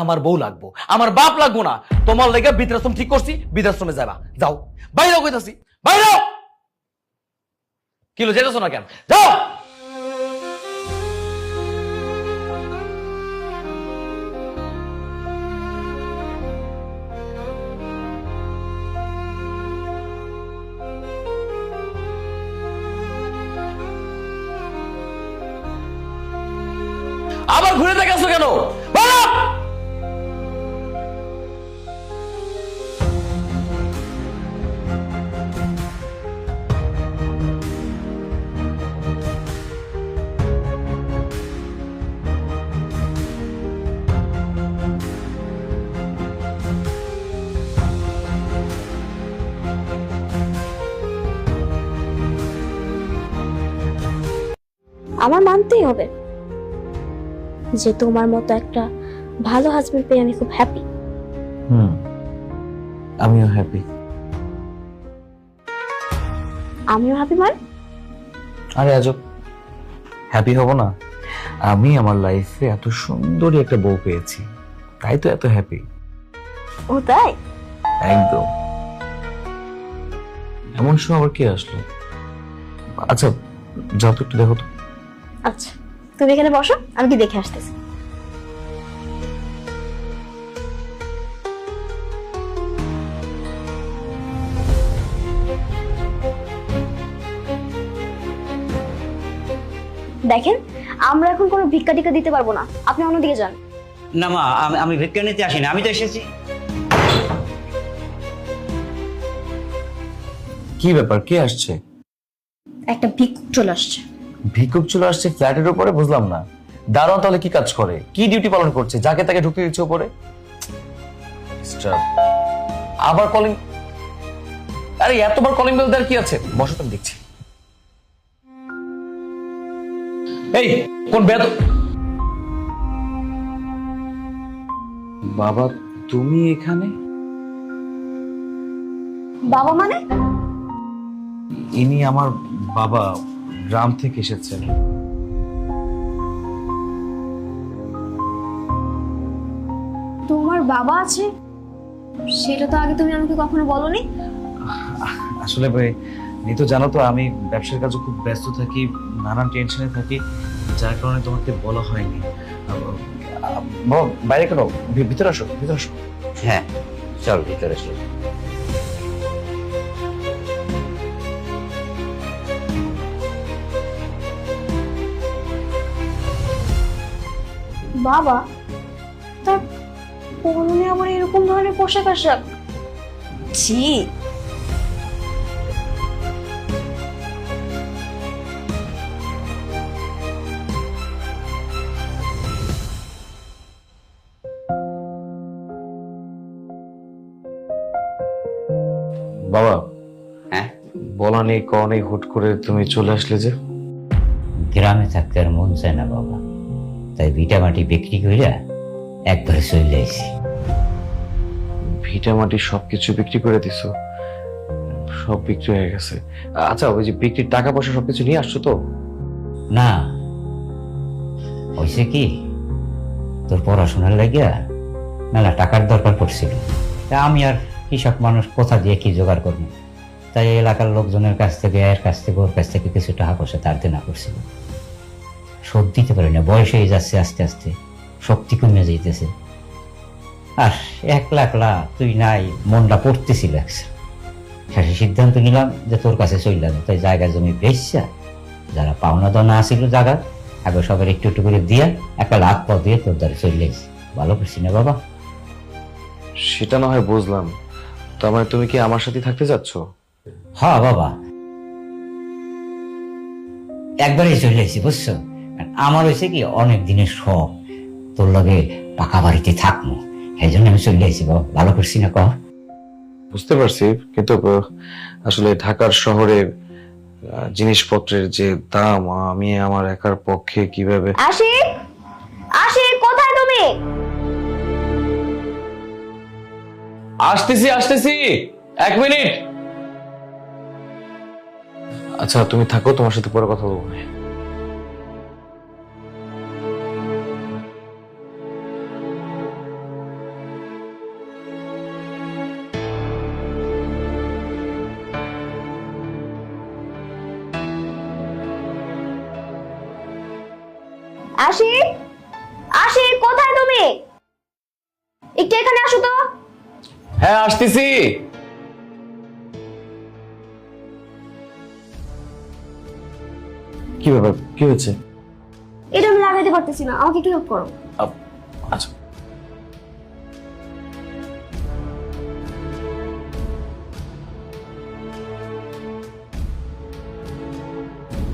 আমার বউ লাগবো, আমার বাপ লাগবো না। তোমার লেগে বৃদ্ধাশ্রম ঠিক করছি, বৃদ্ধাশ্রমে যাবা। যাও। বাইরে কইতাছি। বাইরে কিলো যেতেছো না কেন? যাও! আবার ঘুরে দেখাচ্ছ কেন? আমার মানতেই হবে যে তোমার মতো একটা ভালো হাজবেন্ড পেয়ে আমি খুব হ্যাপি হুম আমিও হ্যাপি আমিও হ্যাপি মানে? আরে আজব হ্যাপি হব না। আমি আমার লাইফে এত সুন্দরী একটা বউ পেয়েছি তাই তো এত হ্যাপি ও তাই? একদম। এমন সময় আবার কে আসলো? আচ্ছা যাও তো একটু দেখো তো। আচ্ছা তুমি এখানে বসো আমি কি দেখে আসতেছি। দেখেন আমরা এখন কোনো ভিক্ষা টিকা দিতে পারব না। আপনি অন্যদিকে যান। না মা আমি আমি ভিক্ষা নিতে আসিনি আমি তো এসেছি। কি ব্যাপার? কে আসছে? একটা ভিক্ষুক চলে আসছে। ভিক্ষুক চলে আসছে ফ্ল্যাটের উপরে বুঝলাম না। দারোয়ান তাহলে কি কাজ করে? কি ডিউটি পালন করছে? যাকে তাকে ঢুকতে দিচ্ছে উপরে? আবার কলিং আরে এতবার কলিং বেল দেওয়ার কি আছে? বসো তো দেখছি। এই কোন বেদ বাবা তুমি এখানে? বাবা মানে? ইনি আমার বাবা। গ্রাম থেকে এসেছেন। তোমার বাবা আছে? সেটা তো আগে তুমি আমাকে কখনো বলনি? আসলে ভাই নি তো জানো তো আমি ব্যবসার কাজে খুব ব্যস্ত থাকি নানান টেনশনে থাকি যার কারণে তোমাকে বলা হয়নি। বাবা বাইরে কেন? ভিতরে আসো ভিতরে আসো। হ্যাঁ চল ভিতরে চল বাবা তার পরনে আবার এরকম ধরনের পোশাক আশাক। ছি। বাবা হ্যাঁ? বলা নেই ক নেই হুট করে তুমি চলে আসলে যে। গ্রামে থাকতে আর মন চায় না বাবা। তাই ভিটা মাটি বিক্রি কইরা একবারে চলে আইছি। ভিটা মাটি সবকিছু বিক্রি করে দিছো? সব বিক্রি হয়ে গেছে। আচ্ছা ওই যে বিক্রির টাকা পয়সা সবকিছু নিয়ে আসছো তো? না। হয়েছে কি তোর পড়াশোনার লাগিয়া মেলা টাকার দরকার পড়ছিল। তা আমি আর কৃষক মানুষ কোথা দিয়ে কি জোগাড় করব? তাই এলাকার লোকজনের কাছ থেকে এর কাছ থেকে ওর কাছ থেকে কিছু টাকা পয়সা তার দেনা করছিল শোধ দিতে পারি না। বয়স হয়ে যাচ্ছে আস্তে আস্তে। শক্তি কমে যাইতেছে। আর এক লাখ লাখ তুই নাই মনটা পড়তেছিল একসাথে শেষে সিদ্ধান্ত নিলাম যে তোর কাছে চললাম তাই জায়গা জমি বেচছা যারা পাওনা দানা আসিল জায়গা আগে সবার একটু একটু করে দিয়া একটা লাখ পথ দিয়ে তোর দ্বারা চলে ভালো করছি না বাবা? সেটা না হয় বুঝলাম। তার মানে তুমি কি আমার সাথে থাকতে যাচ্ছ হ্যাঁ বাবা। একবারই চলে এসেছি বুঝছ? আমার হয়েছে কি অনেক দিনের শখ তোর লগে পাকা বাড়িতে থাকব। এই জন্য আমি চলে এসেছি বাবা। ভালো করছি না কহ বুঝতে পারছি কিন্তু আসলে ঢাকার শহরে জিনিসপত্রের যে দাম আমি আমার একার পক্ষে কীভাবে আশিক! আশিক কোথায় তুমি? আসতেছি আসতেছি। এক মিনিট। আচ্ছা তুমি থাকো তোমার সাথে পরে কথা বলব। আশি? আশি কোথায় তুমি? একটু এখানে আসো তো। হ্যাঁ আসতেছি। কি ব্যাপার? কি হয়েছে? এটা আমি লাগাইতে পারতেছি না। আমাকে একটু হেল্প করো। আচ্ছা।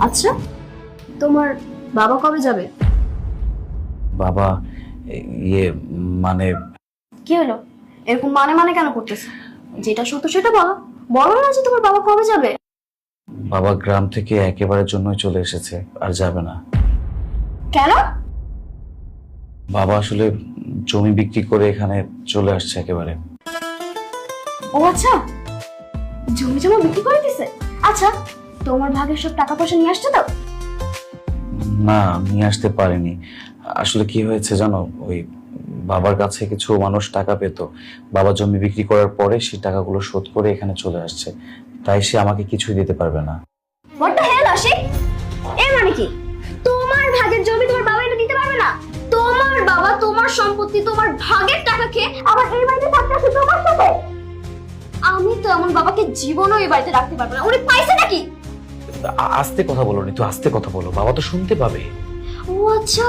আচ্ছা তোমার বাবা কবে যাবে? বাবা ইয়ে মানে কি হলো? এরকম মানে মানে কেন করতেছো? যেটা সত্য সেটা বলো। বলো না যে তোমার বাবা কবে যাবে। বাবা গ্রাম থেকে একেবারের জন্যই চলে এসেছে আর যাবে না। কেন? বাবা আসলে জমি বিক্রি করে এখানে চলে আসছে একেবারে। ও আচ্ছা জমি জমা বিক্রি করে দিছে? আচ্ছা তোমার ভাগের সব টাকা পয়সা নিয়ে আসছে তো? না নিয়ে আসতে পারেনি। আসলে কি হয়েছে জানো? ওই বাবার কাছে কিছু মানুষ টাকা পেত। বাবা জমি বিক্রি করার পরে সেই টাকাগুলো শোধ করে এখানে চলে আসছে। তাই সে আমাকে কিছুই দিতে পারবে না। What the hell Ashiq? এর মানে কি? তোমার ভাগের জমি তোমার বাবা এটা দিতে পারবে না? তোমার বাবা তোমার সম্পত্তি তোমার ভাগের টাকা খেয়ে আবার এই বাড়িতে থাকতে আসে তোমার সাথে? আমি তো এমন বাবাকে জীবনও এই বাড়িতে রাখতে পারব না। উনি পাইছে নাকি? আস্তে কথা বলো নি। তো আস্তে কথা বলো। বাবা তো শুনতে পাবে। ও আচ্ছা।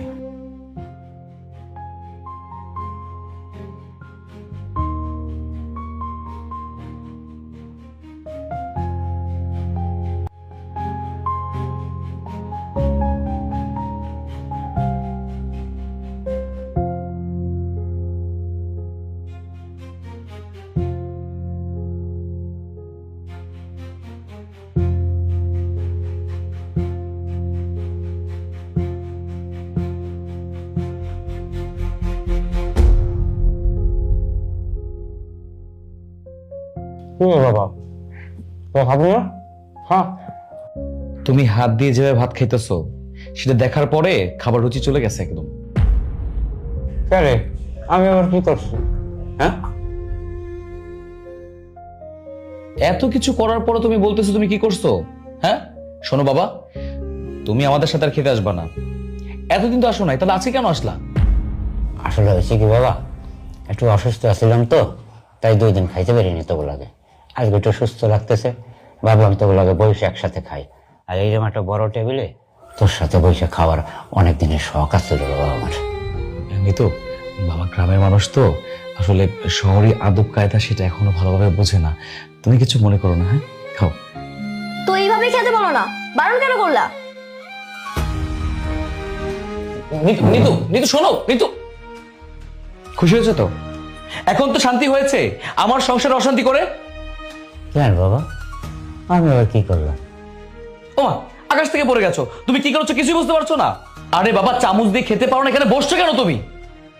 রে বাবা। তো খাবি না হ্যাঁ। তুমি হাত দিয়ে যেভাবে ভাত খাইতেছো সেটা দেখার পরে খাবার রুচি চলে গেছে একদম। কে রে আমি আবার কি করছি? হ্যাঁ? এত কিছু করার পরে তুমি বলতেছো তুমি কি করছ? হ্যাঁ? শোনো বাবা তুমি আমাদের সাথে আর খেতে আসবা না। এতদিন তো আসো নাই তাহলে আজকে কেন আসলা? আসলে হয়েছে কি বাবা একটু অসুস্থ আছিলাম তো তাই দুই দিন খাইতে পারিনি তোগুলাকে আজকে একটু সুস্থ লাগতেছে। ভাবলাম তোগুলাকে বসে একসাথে খাই। আর এই এইরকম একটা বড় টেবিলে তোর সাথে বসে খাওয়ার অনেক দিনের শখ আছে বাবা আমার। এমনি তো বাবা গ্রামের মানুষ তো আসলে শহরে আদব কায়দা সেটা এখনও ভালোভাবে বোঝে না। তুমি কিছু মনে করো না হ্যাঁ? খাও। তো এইভাবে খেতে বলো না। বারণ কেন করলা? নিতু নিতু নিতু শোনো নিতু। খুশি হয়েছে তো? এখন তো শান্তি হয়েছে। আমার সংসারে অশান্তি করে কেন বাবা? আমি আবার কি করলাম? ওমা আকাশ থেকে পড়ে গেছো। তুমি কি করছ কিছুই বুঝতে পারছ না? আরে বাবা চামচ দিয়ে খেতে পারো না এখানে বসছো কেন তুমি?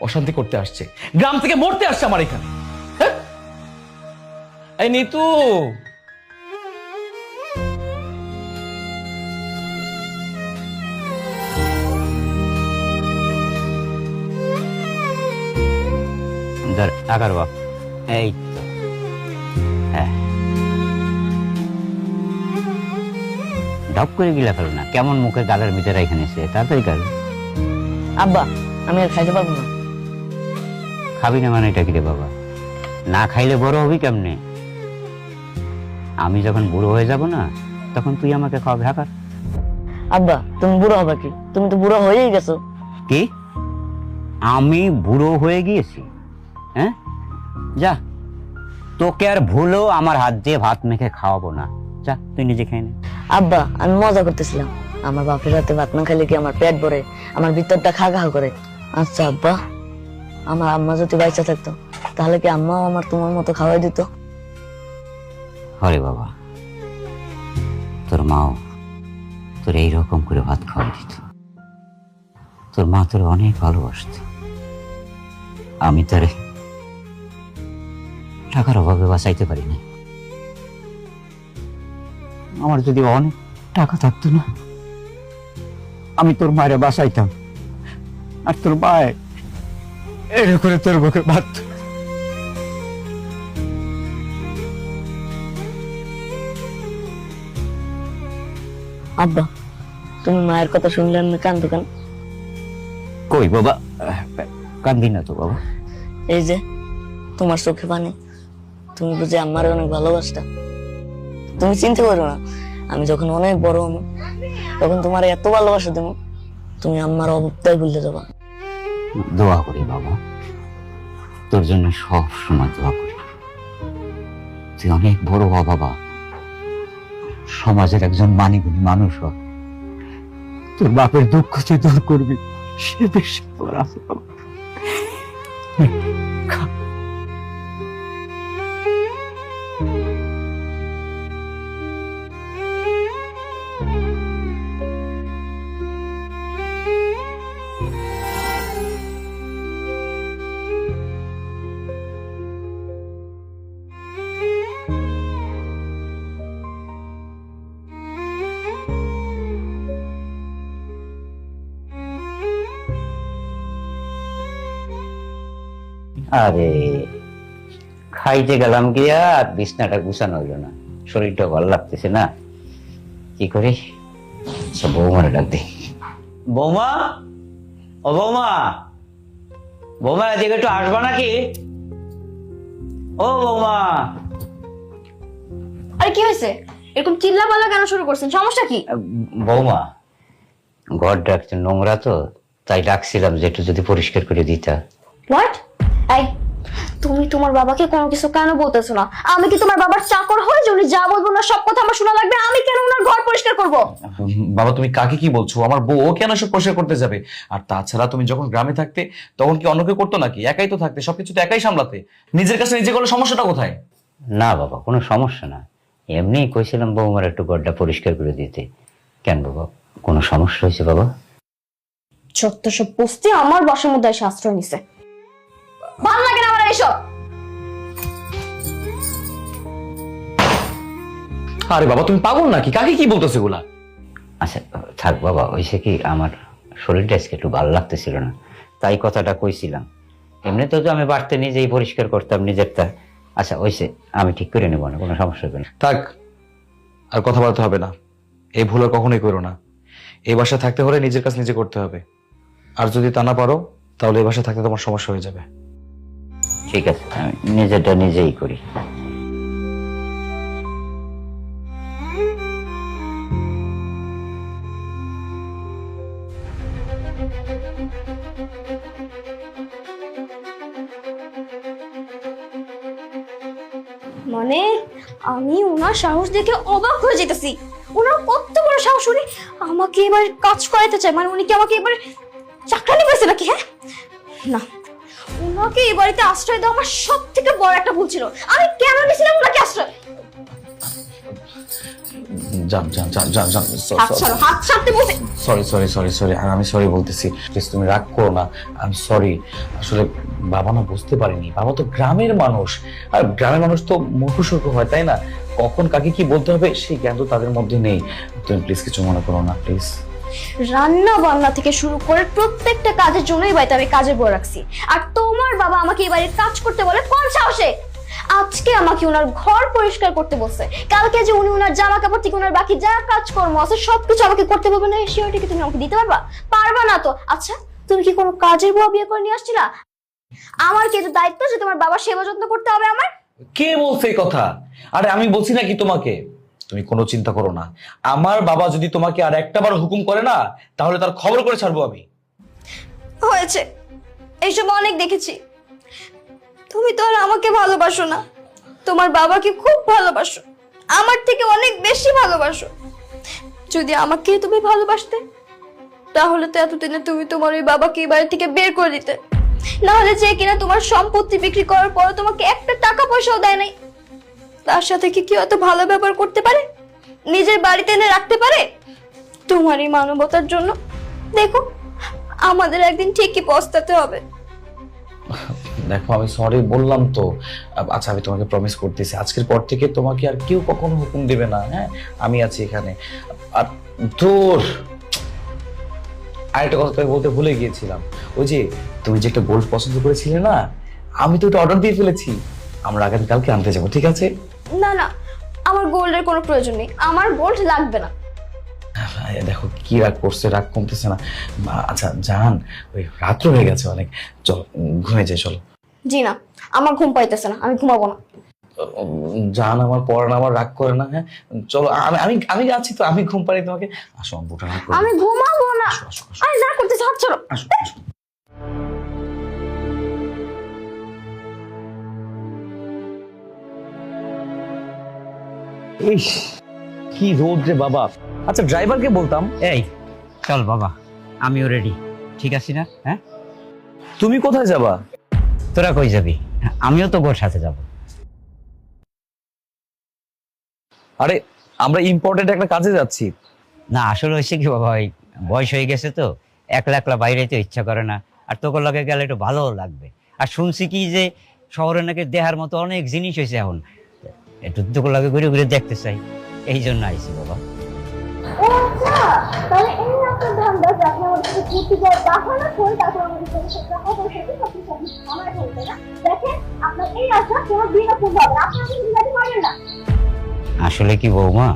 অশান্তি করতে আসছে। গ্রাম থেকে মরতে আসছে আমার এখানে। হ্যাঁ? এই নিতু। বাপ। এই হ্যাঁ। ডাব করে গিলা ফেলো না। কেমন মুখে গালের ভিতরে এখানে এসে? তাড়াতাড়ি গাল আব্বা আমি আর খাইতে পারব না। খাবি না মানে এটা কি রে বাবা? না খাইলে বড় হবি কেমনে? আমি যখন বুড়ো হয়ে যাব না তখন তুই আমাকে খাওয়াবে হাকার আব্বা তুমি বুড়ো হবে কি? তুমি তো বুড়ো হয়েই গেছো। কি? আমি বুড়ো হয়ে গিয়েছি? হ্যাঁ? যা। তোকে আর ভুলেও আমার হাত দিয়ে ভাত মেখে খাওয়াবো না। যা তুই নিজে খেয়ে নে। আব্বা, আমি মজা করতেছিলাম। আমার বাপের রাতে ভাত না খেলে কি আমার পেট ভরে? আমার ভিতরটা খা খা করে। আচ্ছা আব্বা, আমার আম্মা যদি বাইচা থাকতো, তাহলে কি আম্মাও আমার তোমার মতো খাওয়াই দিত? হরে বাবা, তোর মাও তোর এইরকম করে ভাত খাওয়াই দিত। তোর মা তোর অনেক ভালোবাসত। আমি তারে টাকার অভাবে বাঁচাইতে পারি না আমার যদি অনেক টাকা থাকতো না আমি তোর মায়ের বাসাইতাম আর তোর মায়ে এটা করে তোর মুখে ভাত আব্বা তুমি মায়ের কথা শুনলে আমি কান্দো কেন? কই বাবা? কান্দি না তো বাবা। এই যে তোমার চোখে পানি। তুমি বুঝে আমার অনেক ভালোবাসতা। তুমি চিন্তা করো না। আমি যখন অনেক বড় হব, তখন তোমার এত ভালোবাসা দেবো, তুমি আমার অভাবটাই ভুলতে যাবা। দোয়া করি বাবা। তোর জন্য সব সময় দোয়া করি। তুই অনেক বড় হ বাবা। সমাজের একজন মানিগুণী মানুষ হ। তোর বাপের দুঃখ তুই দূর করবি। সে বেশি তোর আছে বাবা। আরে খাইতে গেলাম গিয়া আর বিছনাটা গুছানো হইল না। শরীরটা ভালো লাগতেছে না। কি করি? আচ্ছা বৌমারে ডাক দিই। বৌমা? ও বৌমা? বৌমা এদিকে একটু আসবা নাকি? ও বৌমা। আরে কি হয়েছে? এরকম চিল্লা পাল্লা কেন শুরু করছেন? সমস্যা কি? বৌমা ঘর ডাকছে নোংরা তো তাই ডাকছিলাম যে একটু যদি পরিষ্কার করে দিতা। হোয়াট এই তুমি তোমার বাবাকে কোনো কিছু কেন বলতেছো না? আমি কি তোমার বাবার চাকর হই? যে উনি যা বলব না সব কথা আমার শোনা লাগবে? আমি কেন ওনার ঘর পরিষ্কার করব? বাবা তুমি কাকে কি বলছো? আমার বউ কেন সব পরিষ্কার করতে যাবে? আর তাছাড়া তুমি যখন গ্রামে থাকতে তখন কি অন্য কেউ করতো নাকি? একাই তো থাকতে সবকিছু তো একাই সামলাতে। নিজের কাছে নিজে করলে সমস্যাটা কোথায়? না বাবা কোনো সমস্যা না। এমনিই কইছিলাম বৌমার একটু ঘরটা পরিষ্কার করে দিতে। কেন বাবা কোনো সমস্যা হয়েছে বাবা? ছোট্ট সব বস্তি আমার বাসার মধ্যে এসে আশ্রয় নিছে। ভালো লাগে না আমার এসব আরে বাবা তুমি পাগল নাকি? কাকে কি বলতেছো এগুলা? আচ্ছা থাক বাবা হয়েছে কি আমার শরীরটা আজকে একটু ভালো লাগতেছিল না তাই কথাটা কইছিলাম। এমনিতেও তো আমি বাড়তে নিজেই পরিষ্কার করতাম নিজেরটা। আচ্ছা হয়েছে আমি ঠিক করে নেব না কোনো সমস্যা হবে না। থাক আর কথা বলতে হবে না। এই ভুল আর কখনোই করো না। এই বাসায় থাকতে হলে নিজের কাজ নিজে করতে হবে। আর যদি তা না পারো তাহলে এই বাসায় থাকতে তোমার সমস্যা হয়ে যাবে। ঠিক আছে, আমি নিজেরটা নিজেই করি। মানে আমি ওনার সাহস দেখে অবাক হয়ে যেতেছি। ওনার কত বড় সাহস, উনি আমাকে এবার কাজ করাইতে চায়। মানে উনি কি আমাকে এবার চাকরানি করেছে নাকি হ্যাঁ? না ওনাকে এই বাড়িতে আশ্রয় দেওয়া আমার সব থেকে বড় একটা ভুল ছিল। আমি কেন নিয়েছিলাম ওনাকে আশ্রয়? যান যান যান যান যান। হাত ছাড়ো হাত ছাড়তে বলছে সরি সরি সরি সরি আর আমি সরি বলতেছি। প্লিজ তুমি রাগ করো না। সরি আসলে বাবা না বুঝতে পারিনি। বাবা তো গ্রামের মানুষ। আর গ্রামের মানুষ তো হয় তাই না? কখন কাকে কি বলতে হবে সেই জ্ঞান তো তাদের মধ্যে নেই। তুমি প্লিজ কিছু মনে করো না প্লিজ রান্না বান্না থেকে শুরু করে প্রত্যেকটা কাজের জন্যই বাড়িতে আমি কাজে বয়ে রাখছি। আর তোমার বাবা আমাকে এই বাড়ির কাজ করতে বলে কোন সাহসে? আজকে আমাকে ওনার ঘর পরিষ্কার করতে বলছে। কালকে যে উনি ওনার জামা কাপড় থেকে ওনার বাকি যা কাজকর্ম আছে, সবকিছু আমাকে করতে বলবে না শিওরিটি কি তুমি আমাকে দিতে পারবা? পারবা না তো। আচ্ছা তুমি কি কোনো কাজের বুয়া বিয়ে করে নিয়ে আসছিলা? আমার কি দায়িত্ব যে তোমার বাবার সেবা যত্ন করতে হবে আমার? কে বলছে কথা? আরে আমি বলছি নাকি তোমাকে? তুমি কোনো চিন্তা করো না। আমার বাবা যদি তোমাকে আর একটা বার হুকুম করে না, তাহলে তার খবর করে ছাড়বো আমি। হয়েছে। এইসব অনেক দেখেছি। তুমি তো আর আমাকে ভালোবাসো না। তোমার বাবাকে খুব ভালোবাসো। আমার থেকে অনেক বেশি ভালোবাসো। যদি আমাকে তুমি ভালোবাসতে, তাহলে তো এতদিনে তুমি তোমার ওই বাবাকে বাড়ি থেকে বের করে দিতে। না হলে যে কিনা তোমার সম্পত্তি বিক্রি করার পর তোমাকে একটা টাকা পয়সাও দেয় নাই। তার সাথে কি কেউ এত ভালো ব্যবহার করতে পারে? নিজের বাড়িতে এনে রাখতে পারে? তোমার এই মানবতার জন্য? দেখো, আমাদের একদিন ঠিকই পস্তাতে হবে। দেখো, আমি সরি বললাম তো। আচ্ছা আমি তোমাকে প্রমিস করতেছি। আজকের পর থেকে তোমাকে আর কেউ কখনো হুকুম দেবে না হ্যাঁ? আমি আছি এখানে। আর দূর আরেকটা কথা তোকে বলতে ভুলে গিয়েছিলাম। ওই যে, তুমি যে একটা গোল্ড পছন্দ করেছিলে না, আমি তো ওটা অর্ডার দিয়ে ফেলেছি। আমরা আগামীকালকে আনতে যাব, ঠিক আছে? না না আমার গোল্ডের কোনো প্রয়োজন নেই। আমার গোল্ড লাগবে না। দেখো কি রাগ করছে রাগ কমতেছে না। আচ্ছা জান ওই রাত্র হয়ে গেছে অনেক। চল ঘুমিয়ে যাই চলো। জি না আমার ঘুম পাইতেছে না আমি ঘুমাবো না। জান আমার পড়া না আমার রাগ করে না হ্যাঁ? চলো আমি আমি আমি যাচ্ছি তো আমি ঘুম পারি তোমাকে। আসো বুটা আমি ঘুমাবো না। আরে করতেছে হাত ছাড়ো আসো আসো। ইস কি রোদ রে বাবা। আচ্ছা ড্রাইভারকে বলতাম। এই চল বাবা আমিও রেডি ঠিক আছি না? হ্যাঁ? তুমি কোথায় যাবা? তোরা কই যাবি? আমিও তো গোর সাথে যাব। আরে আমরা ইম্পর্টেন্ট একটা কাজে যাচ্ছি। না আসলে হয়েছে কি বাবা ওই বয়স হয়ে গেছে তো একলা একলা বাইরে তো ইচ্ছা করে না। আর তোকে লগে গেলে একটু ভালো লাগবে। আর শুনছি কি যে শহরে নাকি দেহার মতো অনেক জিনিস হয়েছে এখন। একটু তোকে লগে ঘুরে ঘুরে দেখতে চাই। এই জন্য আইছি বাবা। আচ্ছা দেখা আসলে কি বৌমা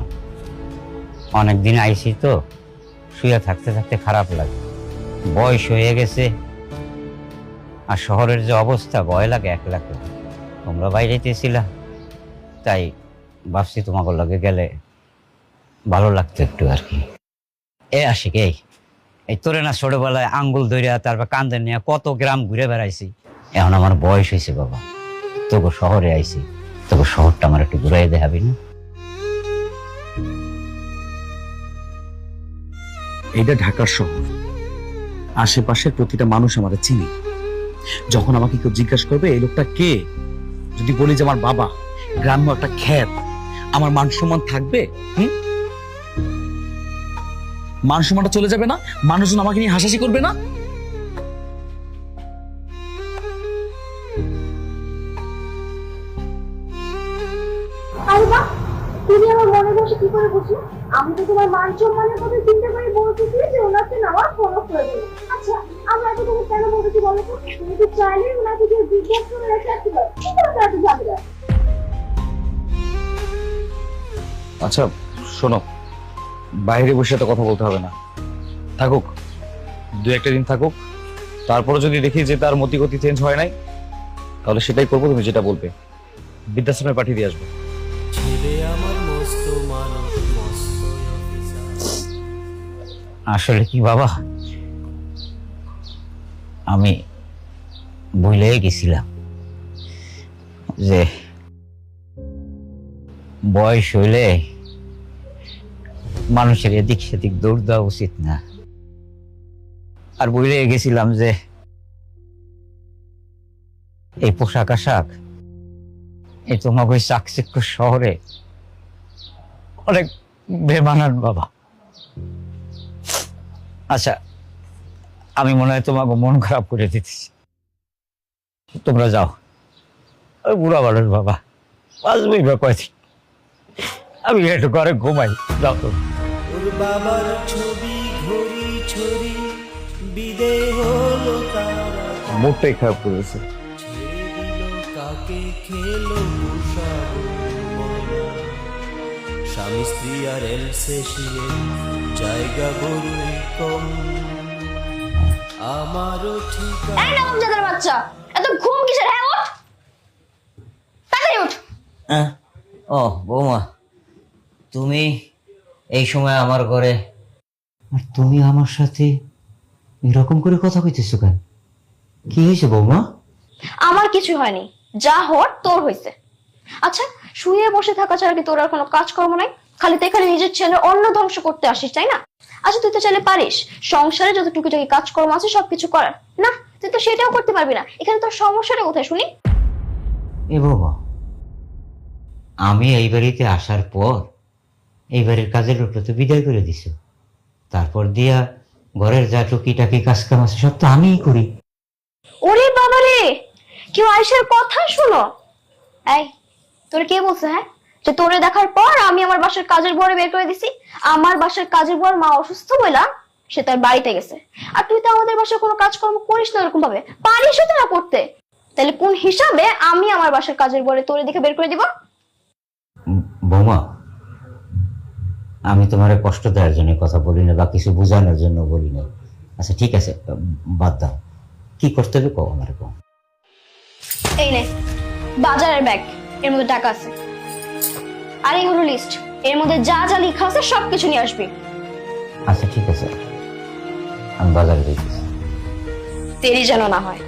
অনেক দিন আইছি তো শুয়ে থাকতে থাকতে খারাপ লাগে। বয়স হয়ে গেছে আর শহরের যে অবস্থা ভয় লাগে এক লাখ। তোমরা বাইরে বাইরেতেছিলা তাই ভাবছি তোমাকে লগে গেলে ভালো লাগতো একটু আর কি। এ আসি এই এই তোরে না ছোটবেলায় আঙ্গুল ধরিয়া তারপর কান্দে নিয়ে কত গ্রাম ঘুরে বেড়াইছি। এখন আমার বয়স হয়েছে বাবা, তোকে শহরে আইছি, তোকে শহরটা আমার একটু ঘুরাই দেখাবি না? এটা ঢাকার শহর। আশেপাশের প্রতিটা মানুষ আমাদের চিনি। যখন আমাকে কেউ জিজ্ঞাসা করবে, এই লোকটা কে? যদি বলি যে আমার বাবা গ্রাম্য একটা খ্যাত আমার মান সম্মান থাকবে? হুম? মান চলে যাবে না? মানুষজন আমাকে নিয়ে হাসাহাসি করবে না? আমি তো তোমার কথা চিন্তা করে আচ্ছা চাইলে ওনাকে জিজ্ঞাসা করে রেখে আসতে পারো। কি আচ্ছা শোনো বাইরে বসে তো কথা বলতে হবে না। থাকুক দু একটা দিন থাকুক তারপরে যদি দেখি যে তার মতিগতি চেঞ্জ হয় নাই তাহলে সেটাই করব তুমি যেটা বলবে। বৃদ্ধাশ্রমে পাঠিয়ে দিয়ে আসব। আসলে কি বাবা? আমি ভুলে গেছিলাম যে বয়স হইলে মানুষের এদিক সেদিক দৌড় দেওয়া উচিত না। আর ভুলে গেছিলাম যে এই পোশাক আশাক, এই তোমাকে ওই চাকচিক্য শহরে অনেক বেমানান বাবা। আচ্ছা আমি মনে হয় তোমাকে মন খারাপ করে দিতেছি। তোমরা যাও। ওই বুড়া মানুষ বাবা বাঁচবই বা কয়দিন। আমি একটু ঘরে ঘুমাই। যাও তো। ওর বাবার ছবি ঘড়ি ছড়ি বিদে হলো তারা মুডটাই খারাপ করেছে। কাকে খেলো পোষা স্বামী স্ত্রী আর এলসেশিয়ে জায়গা বড়ই কম। আমারও ঠিকানা এই বাচ্চা। এত ঘুম কিসের? হ্যাঁ ওঠ তাড়াতাড়ি ওঠ ও বৌমা। তুমি এই সময় আমার ঘরে। আর তুমি আমার সাথে এরকম করে কথা কইতেছো কেন? কি হয়েছে বৌমা? আমার কিছু হয়নি। যা হওয়ার তোর হয়েছে। আচ্ছা শুয়ে বসে থাকা ছাড়া কি তোর আর কোনো কাজকর্ম নাই? খালি তাই খালি নিজের ছেলে অন্য ধ্বংস করতে আসিস তাই না? আচ্ছা তুই তো চাইলে পারিস। সংসারে যত টুকিটাকি কাজকর্ম আছে সবকিছু করার। না তুই তো সেটাও করতে পারবি না। এখানে তোর সমস্যাটা কোথায় শুনি? এ বাবা আমি এই বাড়িতে আসার পর এই বাড়ির কাজের লোকটা তো বিদায় করে দিছ। তারপর দিয়া ঘরের যা টুকিটাকি কাজ কাম আছে সব তো আমিই করি। ওরে বাবা রে কেউ আয়সার কথা শোনো? এই তোর কে বলছে হ্যাঁ? যে তোরে দেখার পর আমি আমার বাসার কাজের বরে বের করে দিছি। আমার বাসার কাজের বর মা অসুস্থ বইলা সে তার বাড়িতে গেছে। আর তুই তো আমাদের বাসায় কোনো কাজকর্ম করিস না এরকম ভাবে। পারিস তো না করতে। তাহলে কোন হিসাবে আমি আমার বাসার কাজের বলে তোর দিকে বের করে দিব? বৌমা আমি তোমার কষ্ট দেওয়ার জন্য কথা বলি না বা কিছু বোঝানোর জন্য বলি না আচ্ছা ঠিক আছে বাদ দাও। কি করতে হবে কও আমার কও। এই নে বাজারের ব্যাগ এর মধ্যে টাকা আছে। আর এই হলো লিস্ট এর মধ্যে যা যা লেখা আছে সবকিছু নিয়ে আসবি। আচ্ছা ঠিক আছে আমি বাজারে দেখতেছি দেরি যেন না হয়।